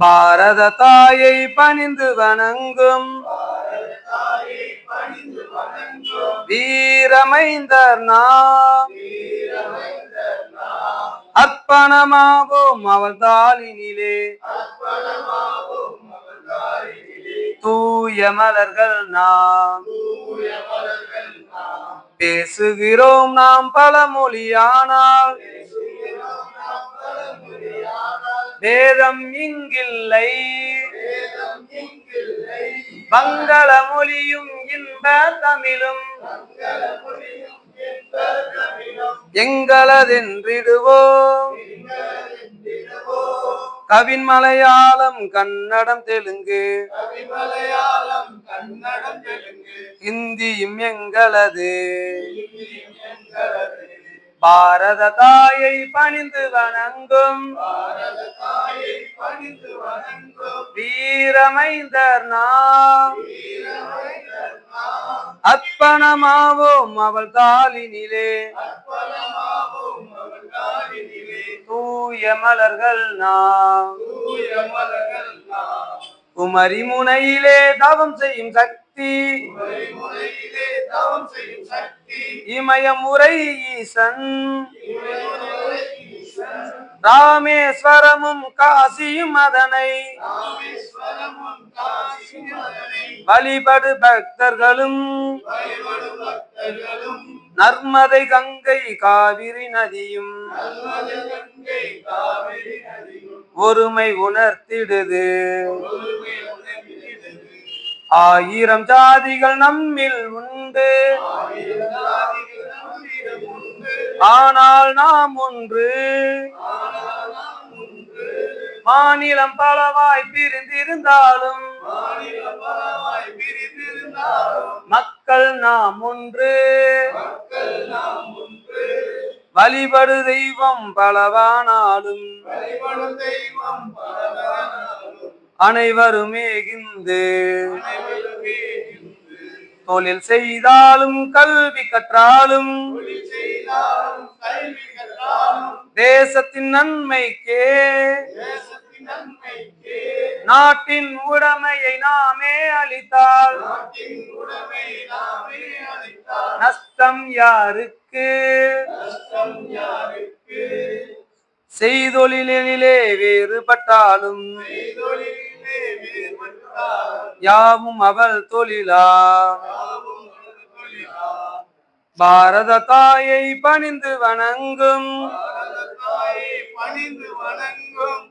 பாரத தாயை பணிந்து வணங்கும். வீரமைந்தர் நாம். அர்ப்பணமாவோம் அவள் தூய மலர்கள் நாம். பேசுகிறோம் நாம் பல மொழியானால். வேதம் இங்கில்லை. மங்கள மொழியும் இன்ப தமிழும். எங்களதென்றிடுவோம். கவின் மலையாளம் கன்னடம் தெலுங்கு. இந்தியும் எங்களது. பாரத தாயை பணிந்து வணங்கும். வீரமைந்தர் நாம். வீரமைந்தர் அர்ப்பணமாவோம் அவள் தாளினிலே தூய மலர்கள் நாம். குமரி முனையிலே தவம் செய்யும் சக்தி. சக்தி. இமயமுறை ஈசன். ராமேஸ்வரமும் காசியும் அதனை. வழிபடு பக்தர்களும். நர்மதை கங்கை காவிரி நதியும். ஒருமை உணர்த்திடுது. ஆயிரம் ஜாதிகள் நம்மில் உண்டு. ஆனால் நாம் ஒன்று. மாநிலம் பலவாய் பிரிந்திருந்தாலும் மக்கள் நாம் ஒன்று. வழிபடு தெய்வம் பலவானாலும் தெய்வம் பலவானாலும் அனைவருமே இந்து தொழில் செய்தாலும் கல்வி கற்றாலும் தேசத்தின் நன்மைக்கே நாட்டின் உடைமையை நாமே அளித்தால் நஷ்டம் யாருக்கு? செய்தொழிலே வேறுபட்டாலும் யாவும் அவள் தொழிலா? பாரத தாயை பணிந்து வணங்கும். பாரத தாயை பணிந்து வணங்கும்